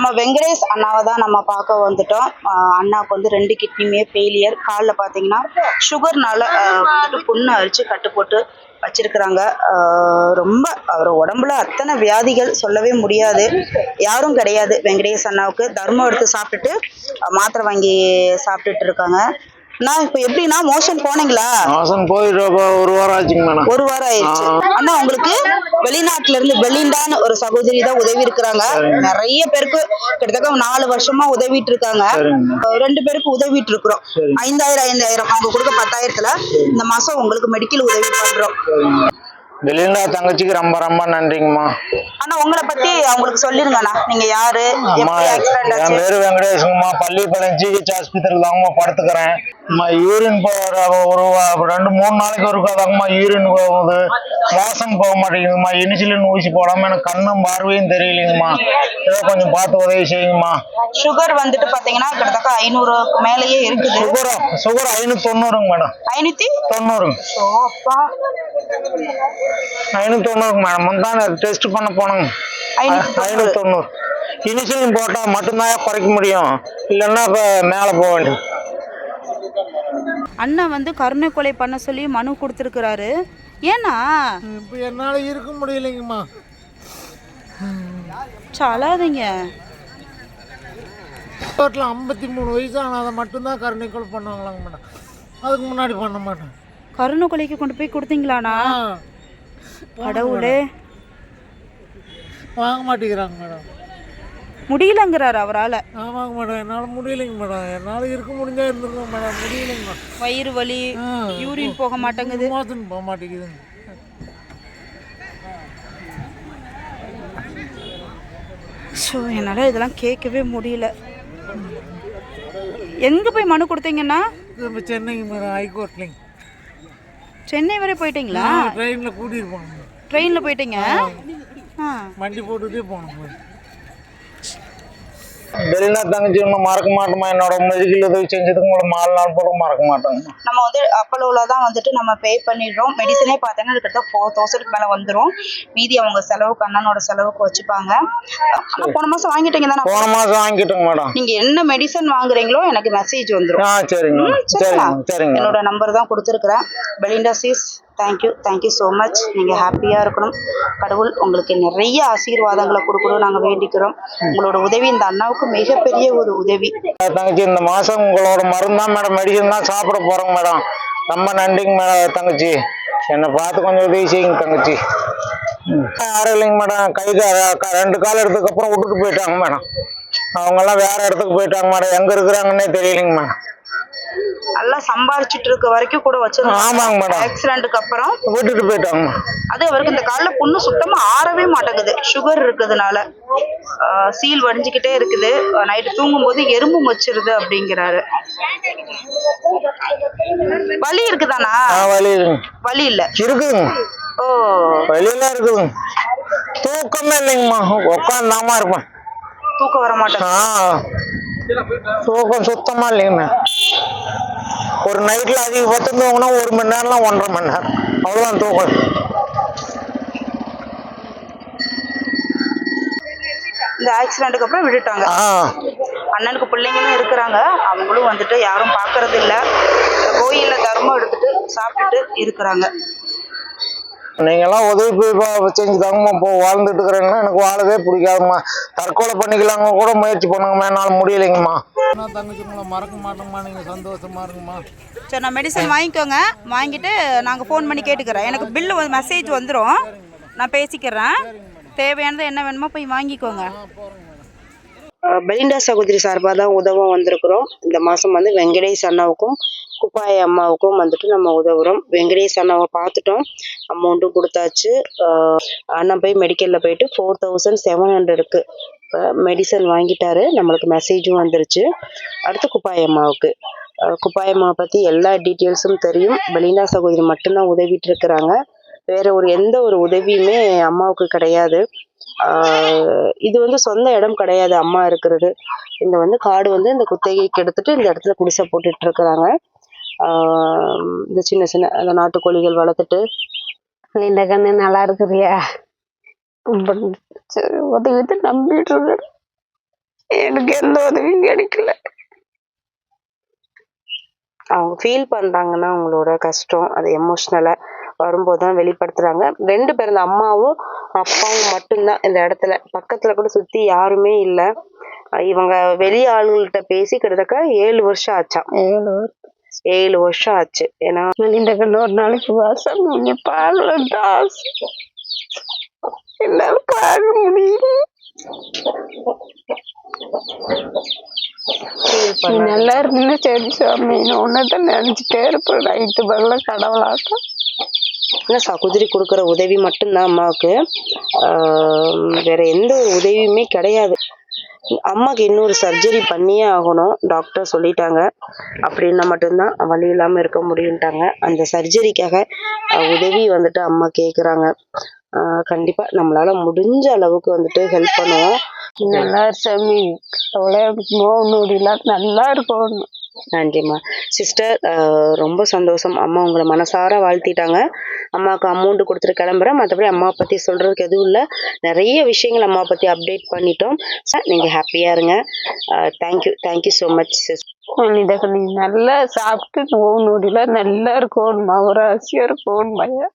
நம்ம வெங்கடேஷ் அண்ணாவை தான் நம்ம பார்க்க வந்துட்டோம். அண்ணாவுக்கு வந்து ரெண்டு கிட்னியுமே ஃபெயிலியர் காலில் பார்த்தீங்கன்னா சுகர்னால வந்துட்டு புண்ணு அரிச்சு கட்டு போட்டு வச்சிருக்கிறாங்க. ரொம்ப அவர் உடம்புல அத்தனை வியாதிகள் சொல்லவே முடியாது. யாரும் கிடையாது வெங்கடேஷ் அண்ணாவுக்கு. தர்மம் எடுத்து சாப்பிட்டுட்டு மாத்திரை வாங்கி சாப்பிட்டுட்டு இருக்காங்க. நான் இப்போ எப்படின்னா மோஷன் போனீங்களா? மாசம் போயிட்டு ஒரு வாரம் ஆச்சுங்க மேடம் ஒரு வாரம் ஆயிடுச்சு. அண்ணா உங்களுக்கு வெளிநாட்டுல இருந்து பெலிண்டான்னு ஒரு சகோதரி தான் உதவி இருக்கிறாங்க. நிறைய பேருக்கு கிட்டத்தட்ட நாலு வருஷமா உதவிட்டு இருக்காங்க. ரெண்டு பேருக்கு உதவிட்டு இருக்கிறோம். ஐந்தாயிரம் ஐந்தாயிரம். அவங்க கொடுக்க பத்தாயிரத்துல இந்த மாசம் உங்களுக்கு மெடிக்கல் உதவி பண்றோம். வெளியில தங்கச்சிக்கு ரொம்ப ரொம்ப நன்றிங்கம்மா. ஆனா உங்களை பத்தி அவங்களுக்கு சொல்லிருங்கண்ணா. நீங்க யாரு? என் பேரு வெங்கடேஷுங்கம்மா. பள்ளிப்பாளையம் ஜிஹெச் ஹாஸ்பிட்டல் தாங்கம்மா படுத்துக்கிறேன். யூரின் ஒரு ரெண்டு மூணு நாளைக்கு ஒருக்கா தாங்கம்மா யூரின் போகுது. மோசம் போக மாட்டேங்குதும்மா இனிஷிலின் ஊசி போடாம எனக்கு கண்ணும் பார்வையும் தெரியலைங்கம்மா. ஏதோ கொஞ்சம் பார்த்து உதவி செய்யுங்கம்மா. சுகர் வந்துட்டு பாத்தீங்கன்னா கிட்டத்தட்ட ஐநூறுக்கு மேலயே இருக்குது. சுகர் சுகர் ஐநூத்தி தொண்ணூறுங்க மேடம். ஐநூத்தி? தொண்ணூறுங்க. ஐநூத்தி தொண்ணூறுங்க மேடம். முந்தான டெஸ்ட் பண்ண போனோங்க ஐநூத்தி தொண்ணூறு இனிஷியல் போட்டா மட்டும்தான் குறைக்க முடியும். இல்லைன்னா இப்ப மேல போக வேண்டியது. அண்ணா வந்து கருணை கொலை பண்ண சொல்லி மனு கொடுத்துருக்கிறாரு. ஏன்னா? இப்போ என்னால் இருக்க முடியலைங்கம்மா. சொல்லாதீங்க ரோட்டில் ஐம்பத்தி மூணு வயசு ஆனால் அதை மட்டும்தான் கருணைக்கொலை பண்ணுவாங்களாங்க மேடம். அதுக்கு முன்னாடி பண்ண மாட்டேன். கருணை கொலைக்கு கொண்டு போய் கொடுத்தீங்களாண்ணா? கடவுளே. வாங்க மாட்டேங்கிறாங்க மேடம். முடியலங்கிறாரு அவரால். ஆமாங்க மேடம் என்னால் முடியலைங்க மேடம். என்னால் இருக்க முடிஞ்சா இருந்துருக்கோம் மேடம். முடியலைங்க மேடம். வயிறு வலி யூரின் போக மாட்டேங்குது. மாதம் போக மாட்டேங்குதுங்க. ஸோ என்னால் இதெல்லாம் கேட்கவே முடியல. எங்கே போய் மனு கொடுத்தீங்கன்னா? இப்போ சென்னைக்கு மேடம் ஹைகோர்ட்லிங்க. சென்னை வரை போயிட்டீங்களா? ட்ரெயினில் கூட்டிகிட்டு போகணும் ட்ரெயினில் போயிட்டீங்க? வண்டி போட்டுகிட்டே போகணும் வெளியில தங்கச்சி ஒன்றும் மறக்க மாட்டோமா? என்னோட மெடிக்கல் உதவி செஞ்சதுக்கு உங்களை நாலு நாள் போல மறக்க மாட்டோங்க. நம்ம வந்து அப்பலோவில் தான் வந்துட்டு நம்ம பே பண்ணிடுறோம். மெடிசனே பார்த்தீங்கன்னா கிட்டத்தட்ட ஃபோர் தௌசண்ட்க்கு மேலே வந்துடும் மீதி அவங்க செலவுக்கு அண்ணனோட செலவுக்கு வச்சுப்பாங்க. போன மாதம் வாங்கிட்டீங்க தானே? போன மாசம் வாங்கிட்டோங்க மேடம். நீங்கள் என்ன மெடிசன் வாங்குறீங்களோ எனக்கு மெசேஜ் வந்துடும் ஆ சரிங்க? சரிங்க என்னோட நம்பர் தான் கொடுத்துருக்குறேன். Belinda sis thank you thank you so much நீங்கள் ஹாப்பியாக இருக்கணும். கடவுள் உங்களுக்கு நிறைய ஆசீர்வாதங்களை கொடுக்கணும் நாங்கள் வேண்டிக்கிறோம். உங்களோட உதவி இந்த அண்ணாவுக்கு மிகப்பெரிய ஒரு உதவி. தங்கச்சி இந்த மாசம் உங்களோட மருந்து தான் மேடம் மெடிசன் தான் சாப்பிட போறோங்க மேடம் ரொம்ப நன்றிங்க மேடம் தங்கச்சி. என்னை பார்த்து கொஞ்சம் உதவி செய்யுங்க தங்கச்சி. யாரும் இல்லைங்க மேடம் கை ரெண்டு கால் எடுத்ததுக்கு அப்புறம் விட்டுட்டு போயிட்டாங்க மேடம் அவங்கெல்லாம் வேற இடத்துக்கு போயிட்டாங்க மேடம் எங்க இருக்கிறாங்கன்னே தெரியலைங்க மேடம் நல்லா சம்பாரிச்சிட்டு இருக்க வரைக்கும் கூட வச்சிருந்தோம் ஆமாங்க மேடம். ஆக்சிடென்ட்டுக்கு அப்புறம். விட்டுட்டு போயிட்டாங்க. அது அவருக்கு இந்த காலில் புண்ணு சுத்தமா ஆறவே மாட்டேங்குது. சுகர் இருக்கிறதுனால. சீல் வடிஞ்சுக்கிட்டே இருக்குது. நைட்டு தூங்கும்போது எறும்பு மச்சிருது அப்படிங்கிறாரு. வலி இருக்குதானா? வலி வலி இல்ல. இருக்குதுங்க. ஓ. வலியெல்லாம் இருக்குதுங்க. தூக்கமே இல்லைங்கம்மா. உட்காந்தாமா இருப்பேன். தூக்கம் வர ஆ. தூக்கம் சுத்தமா இல்லைங்கண்ணா ஒரு நைட்ல அதிகபட்சம் தூங்கினா ஒரு மணி நேரம்லாம் ஒன்றரை மணி நேரம். அவ்வளோதான் தூக்கம். இந்த ஆக்சிடென்ட்டுக்கு அப்புறம் விட்டுட்டாங்க. அண்ணனுக்கு பிள்ளைங்களும் இருக்கிறாங்க. அவங்களும் வந்துட்டு யாரும் பார்க்கறது இல்ல. கோயில்ல தர்மம் எடுத்துட்டு சாப்பிட்டுட்டு இருக்கிறாங்க. நீங்கெல்லாம் உதவி போய் செஞ்சு தாங்கம்மா இப்போ வாழ்ந்துட்டு இருக்கிறேங்கன்னா எனக்கு வாழவே பிடிக்காதும்மா. தற்கொலை பண்ணிக்கலாங்க கூட முயற்சி பண்ணுங்கம்மா. என்னால் முடியலைங்கம்மா. நான் தங்கச்சி உங்களை மறக்க மாட்டோம்மா நீங்கள் சந்தோஷமா இருங்கம்மா. சரி நான் மெடிசன் வாங்கிக்கோங்க. வாங்கிட்டு நாங்கள் ஃபோன் பண்ணி கேட்டுக்கிறேன். எனக்கு பில்லு வந்து மெசேஜ் வந்துடும் நான் பேசிக்கிறேன். தேவையானது என்ன வேணுமோ போய் வாங்கிக்கோங்க. பெலிண்டா சகோதரி சார்பாக தான் உதவ வந்திருக்கிறோம். இந்த மாதம் வந்து வெங்கடேஷ் அண்ணாவுக்கும் குப்பாய அம்மாவுக்கும் வந்துட்டு நம்ம உதவுறோம். வெங்கடேஷ் அண்ணாவை பார்த்துட்டோம். அமௌண்ட்டும் கொடுத்தாச்சு. ஆஹ் அண்ணன் போய் மெடிக்கலில் போயிட்டு ஃபோர் தௌசண்ட் செவன் ஹண்ட்ரடுக்கு மெடிசன் வாங்கிட்டாரு. நம்மளுக்கு மெசேஜும் வந்துருச்சு. அடுத்து குப்பாயம்மாவுக்கு குப்பாயம்மாவை பற்றி எல்லா டீட்டெயில்ஸும் தெரியும். பெலிண்டா சகோதரி மட்டும்தான் உதவிட்டு இருக்கிறாங்க. வேற ஒரு எந்த ஒரு உதவியுமே அம்மாவுக்கு கிடையாது. இது வந்து சொந்த இடம் கிடையாது அம்மா இருக்கிறது. இந்த வந்து காடு வந்து இந்த குத்தகைக்கு எடுத்துட்டு இந்த இடத்துல குடிசை போட்டுட்டு இருக்கிறாங்க. இந்த சின்ன சின்ன அந்த நாட்டுக்கோழிகள் வளர்த்துட்டு. இந்த கண்ணு நல்லா இருக்கிறியா ரொம்ப சரி, உதவிட்டு நம்பிட்டு இருக்கேன் எனக்கு எந்த உதவியும் கிடைக்கல. அவங்க ஃபீல் பண்றாங்கன்னா அவங்களோட கஷ்டம் அது எமோஷ்னலா வரும்போது தான் வெளிப்படுத்துறாங்க. ரெண்டு பேரும் இந்த அம்மாவும் அப்பாவும் மட்டும்தான் இந்த இடத்துல. பக்கத்துல கூட சுத்தி யாருமே இல்ல. இவங்க வெளி ஆளுங்கள்ட்ட பேசி கிட்டத்தட்ட ஏழு வருஷம் ஆச்சாம் ஏழு ஏழு வருஷம் ஆச்சு. ஏன்னா இந்த கண்ணு ஒரு நாளைக்கு வாசம் நீங்க பார்க்கலன்ட்டு ஆசை என்னால பார்க்க முடியல. நல்லா இருந்தீங்கன்னா சரி சாமி நான் உன்னதான் நினைச்சிட்டே இருப்பேன். நைட்டு பகல கடவுளாட்டம் இல்ல சகோதரி கொடுக்குற உதவி மட்டும்தான் அம்மாவுக்கு. ஆஹ் வேற எந்த ஒரு உதவியுமே கிடையாது. அம்மாக்கு இன்னொரு சர்ஜரி பண்ணியே ஆகணும். டாக்டர் சொல்லிட்டாங்க. அப்படின்னா மட்டும்தான் வலி இல்லாம இருக்க முடியும்ட்டாங்க. அந்த சர்ஜரிக்காக உதவி வந்துட்டு அம்மா கேக்குறாங்க. ஆஹ் கண்டிப்பா. நம்மளால முடிஞ்ச அளவுக்கு வந்துட்டு ஹெல்ப் பண்ணுவோம். நல்லா சாமி நொடிலாம் நல்லா இருக்கணும். நன்றிம்மா. சிஸ்டர் ரொம்ப சந்தோஷம். அம்மா உங்களை மனசார வாழ்த்திட்டாங்க. அம்மாவுக்கு அமௌண்ட் கொடுத்துட்டு கிளம்புறேன். மற்றபடி அம்மாவை பற்றி சொல்கிறதுக்கு எதுவும் இல்லை. நிறைய விஷயங்கள் அம்மாவை பற்றி அப்டேட் பண்ணிட்டோம். நீங்கள் ஹாப்பியாக இருங்க. Thank you thank you so much sis நீ நல்லா சாப்பிட்டு நோவு நொடிலாம் நல்லா இருக்கணும் ஒரு ஆசையாக இருக்கணும் பையன்